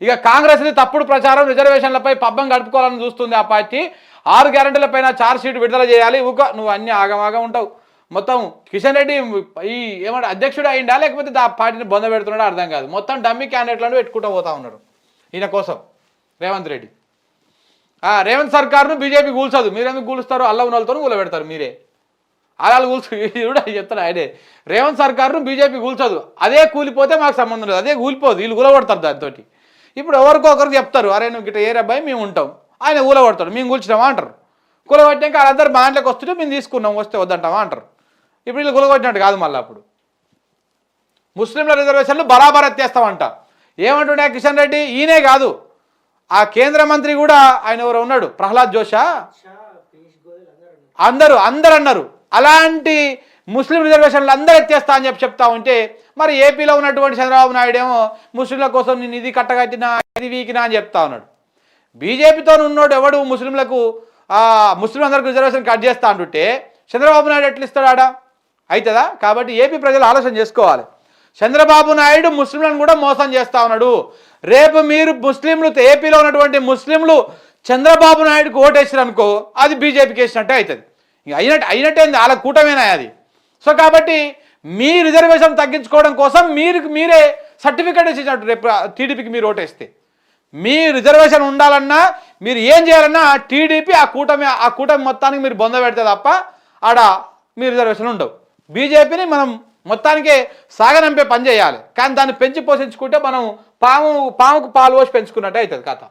ఇక కాంగ్రెస్ని తప్పుడు ప్రచారం రిజర్వేషన్లపై పబ్బం గడుపుకోవాలని చూస్తుంది ఆ పార్టీ. ఆరు గ్యారెంటీలపైన ఛార్జ్ షీట్ విడుదల చేయాలి. ఊక నువ్వు అన్ని ఆగమాగా ఉంటావు. మొత్తం కిషన్ రెడ్డి ఈ ఏమంటే అధ్యక్షుడు అయిందా లేకపోతే ఆ పార్టీని బొంద పెడుతున్నాడు అర్థం కాదు. మొత్తం డమ్మి క్యాండిడేట్లను పెట్టుకుంటూ పోతా ఉన్నాడు ఈయన కోసం రేవంత్ రెడ్డి. ఆ, రేవంత్ సర్కార్ను బీజేపీ కూల్చదు. మీరెందుకు కూలుస్తారు అల్ల ఉన్నలతో కూలబెడతారు మీరే. అలా కూల్చు కూడా చెప్తారు ఆయనే. రేవంత్ సర్కార్ను బీజేపీ కూల్చదు. అదే కూలిపోతే మాకు సంబంధం లేదు. అదే కూలిపోదు. వీళ్ళు కూలబడతారు దాంతో ఇప్పుడు ఎవరికో ఒకరికి చెప్తారు అరే నువ్వు గిట్ట ఏరే అబ్బాయి మేము ఉంటాం. ఆయన కూలబడతాడు మేము కూల్చినామా? అంటారు. కూలబట్టాక వాళ్ళందరూ మా ఇంట్లోకి వస్తుంటే మేము తీసుకున్నాం వస్తే వద్దంటామా? అంటారు. ఇప్పుడు వీళ్ళు కూలగొట్టినట్టు కాదు మళ్ళీ అప్పుడు. ముస్లింల రిజర్వేషన్లు బరాబర్ ఎత్తేస్తామంట. ఏమంటుండే కిషన్ రెడ్డి? ఈయనే కాదు. ఆ కేంద్ర మంత్రి కూడా ఆయన ఎవరు ఉన్నాడు? ప్రహ్లాద్ జోషా. అందరూ అందరు అన్నారు. అలాంటి ముస్లిం రిజర్వేషన్లు అందరూ ఎత్తేస్తా అని చెప్పి చెప్తా ఉంటే మరి ఏపీలో ఉన్నటువంటి చంద్రబాబు నాయుడు ఏమో ముస్లింల కోసం నేను ఇది కట్టగట్టినా ఇది వీకినా అని చెప్తా ఉన్నాడు. బీజేపీతో ఉన్నోడు ఎవడు ముస్లింలకు ముస్లిం అందరికి రిజర్వేషన్ కట్ చేస్తా అంటుంటే చంద్రబాబు నాయుడు ఎట్లా ఇస్తాడు ఆడ అవుతుందా కాబట్టి ఏపీ ప్రజలు ఆలోచన చేసుకోవాలి. చంద్రబాబు నాయుడు ముస్లింలను కూడా మోసం చేస్తా ఉన్నాడు. రేపు మీరు ముస్లింలు ఏపీలో ఉన్నటువంటి ముస్లింలు చంద్రబాబు నాయుడుకి ఓటేసారు అనుకో అది బీజేపీకి వేసినట్టే అవుతుంది ఇంక అయినట్టు అయినట్టే వాళ్ళ కూటమేనా అది? సో కాబట్టి మీ రిజర్వేషన్ తగ్గించుకోవడం కోసం మీరు మీరే సర్టిఫికేట్ ఇచ్చినట్టు రేపు టీడీపీకి మీరు ఓటేస్తే. మీ రిజర్వేషన్ ఉండాలన్నా మీరు ఏం చేయాలన్నా టీడీపీ ఆ కూటమి ఆ కూటమి మొత్తానికి మీరు బొంద పెడితే తప్ప ఆడ మీ రిజర్వేషన్ ఉండవు. బీజేపీని మనం మొత్తానికే సాగనంపే పని చేయాలి. కానీ దాన్ని పెంచి పోషించుకుంటే మనం పాము పాముకు పాలు పోసి పెంచుకున్నట్టే అవుతుంది కథ